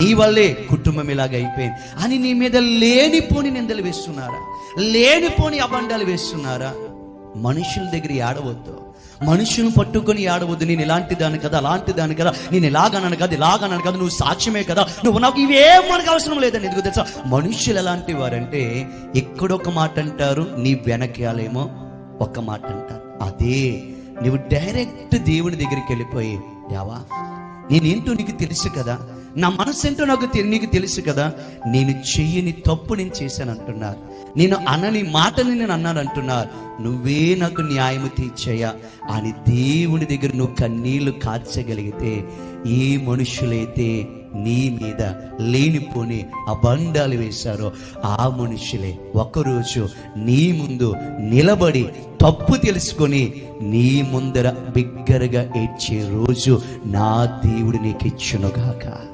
నీ వల్లే కుటుంబం ఇలాగ అయిపోయింది. అని నీ మీద లేనిపోని నిందలు వేస్తున్నారా? లేనిపోని అబండాలు వేస్తున్నారా? మనుషుల దగ్గర ఏడవద్దు. మనుషులను పట్టుకొని ఏడవద్దు. నేను ఇలాంటి దాని కదా అలాంటి దాని కదా నేను ఇలాగనను కదా ఇలాగనను కదా నువ్వు సాక్ష్యమే కదా నువ్వు నాకు ఇవేం మనకు అవసరం లేదని ఎందుకు తెలుసా? మనుషులు ఎలాంటి వారంటే ఎక్కడొక మాట అంటారు నీ వెనకాలేమో ఒక మాట అంటారు. అదే నువ్వు డైరెక్ట్ దేవుని దగ్గరికి వెళ్ళిపోయి దేవా నేనేంటో నీకు తెలుసు కదా నా మనసు ఏంటో నాకు నీకు తెలుసు కదా నేను చెయ్యని తప్పు నేను చేశాను అంటున్నారు. నేను అనని మాటని నేను అన్నాను అంటున్నారు. నువ్వే నాకు న్యాయం తీర్చేయ? అని దేవుని దగ్గర నువ్వు కన్నీళ్ళు కార్చగలిగితే ఏ మనుషులైతే నీ మీద లేనిపోని అబండాలు వేశారో ఆ మనుషులే ఒకరోజు నీ ముందు నిలబడి తప్పు తెలుసుకొని నీ ముందర బిగ్గరగా ఏడ్చే రోజు నా దేవుడు నీకు ఇచ్చునుగాక